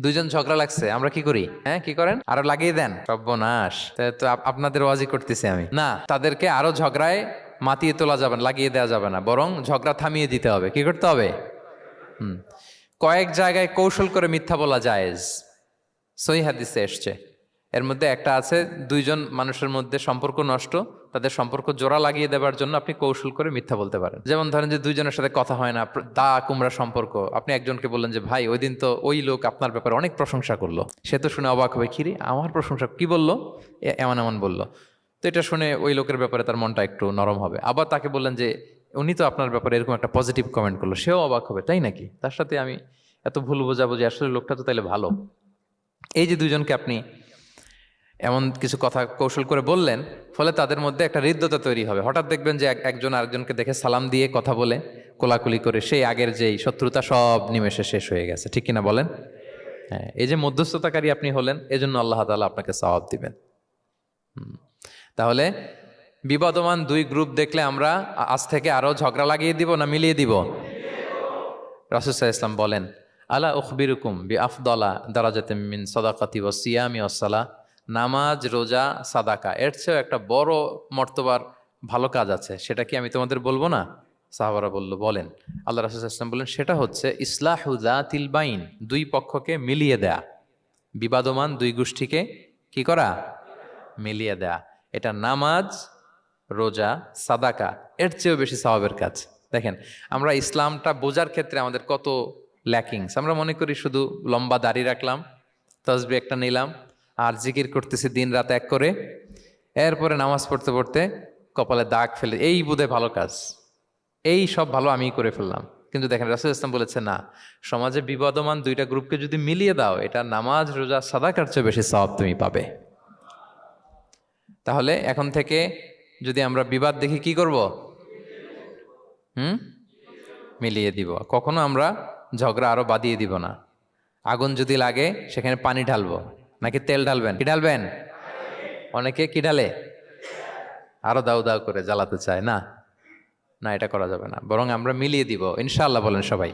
দুইজন ঝগড়া লাগছে, আমরা কি করি? হ্যাঁ কি করেন? আরও লাগিয়ে দেন। সর্বনাশ। তো আপনাদের ওয়াজি করতেছি আমি। না, তাদেরকে আরও ঝগড়ায় মাতিয়ে তোলা যাবে না, লাগিয়ে দেওয়া যাবে না, বরং ঝগড়া থামিয়ে দিতে হবে। কি করতে হবে? হুম। কয়েক জায়গায় কৌশল করে মিথ্যা বলা জায়েজ। সই হাদিসে এসছে। এর মধ্যে একটা আছে, দুইজন মানুষের মধ্যে সম্পর্ক নষ্ট, তাদের সম্পর্ক জোড়া লাগিয়ে দেওয়ার জন্য আপনি কৌশল করে মিথ্যা বলতে পারেন। যেমন ধরেন যে দুইজনের সাথে কথা হয় না দা কুমড়া সম্পর্ক, আপনি একজনকে বললেন যে, ভাই ওই দিন তো ওই লোক আপনার ব্যাপারে অনেক প্রশংসা করল। সে তো শুনে অবাক হবে কিরে, আমার প্রশংসা কি বলল? এমন এমন বলল। তো এটা শুনে ওই লোকের ব্যাপারে তার মনটা একটু নরম হবে। আবার তাকে বললেন যে, উনি তো আপনার ব্যাপারে এরকম একটা পজিটিভ কমেন্ট করল। সেও অবাক হবে, তাই নাকি? তার সাথে আমি এত ভুল বোঝাবো যে আসলে লোকটা তো তাহলে ভালো। এই যে দুজনকে আপনি এমন কিছু কথা কৌশল করে বললেন, ফলে তাদের মধ্যে একটা হৃদ্যতা তৈরি হবে। হঠাৎ দেখবেন যে এক- একজন আরেকজনকে দেখে সালাম দিয়ে কথা বলে, কোলাকুলি করে সেই আগের যেই শত্রুতা সব নিমেষে শেষ হয়ে গেছে। ঠিক কিনা বলেন? হ্যাঁ এই যে মধ্যস্থতাকারী আপনি হলেন, এজন্য আল্লাহ তালা আপনাকে সওয়াব দিবেন। তাহলে বিবাদমান দুই গ্রুপ দেখলে আমরা আজ থেকে আরও ঝগড়া লাগিয়ে দিব না মিলিয়ে দিব? রাসুসাহ ইসলাম বলেন, আলা উখবিরুকুম বি আফদলা দারাজাতে মিন সদাকাতি ও সিয়ামি ওসালা নামাজ, রোজা, সাদাকা। এর চেয়েও একটা বড় মর্তবার ভালো কাজ আছে। সেটা কি আমি তোমাদের বলব না? সাহাবারা বলল, বলেন। আল্লাহ রাসুল ইসলাম বললেন সেটা হচ্ছে ইসলাহুদা তিলবাইন দুই পক্ষকে মিলিয়ে দেয়া। বিবাদমান দুই গোষ্ঠীকে কি করা? মিলিয়ে দেয়া। এটা নামাজ, রোজা, সাদাকা। এর চেয়েও বেশি সওয়াবের কাজ। দেখেন, আমরা ইসলামটা বোঝার ক্ষেত্রে আমাদের কত ল্যাকিংস আমরা মনে করি শুধু লম্বা দাড়ি রাখলাম তসবি একটা নিলাম আর জিকির করতেছি দিন রাত এক করে। এরপরে নামাজ পড়তে পড়তে কপালে দাগ ফেলে। এই বোধে ভালো কাজ। এই সব ভালো আমিই করে ফেললাম। কিন্তু দেখেন, রাসুল ইসলাম বলেছে না, সমাজে বিবাদমান দুইটা গ্রুপকে যদি মিলিয়ে দাও, এটা নামাজ, রোজা, সাদাকার চেয়ে বেশি সওয়াব তুমি পাবে। তাহলে এখন থেকে যদি আমরা বিবাদ দেখি, কি করব? হুম? মিলিয়ে দিব। কখনো আমরা ঝগড়া আরও বাদিয়ে দিব না। আগুন যদি লাগে, সেখানে পানি ঢালবো। নাকি তেল ঢালবেন? কি ঢালবেন? অনেকে কি ঢালে? আরও দাউ দাউ করে জ্বালাতে চায়, না? না, এটা করা যাবে না। বরং আমরা মিলিয়ে দিব। ইনশাআল্লাহ বলেন সবাই।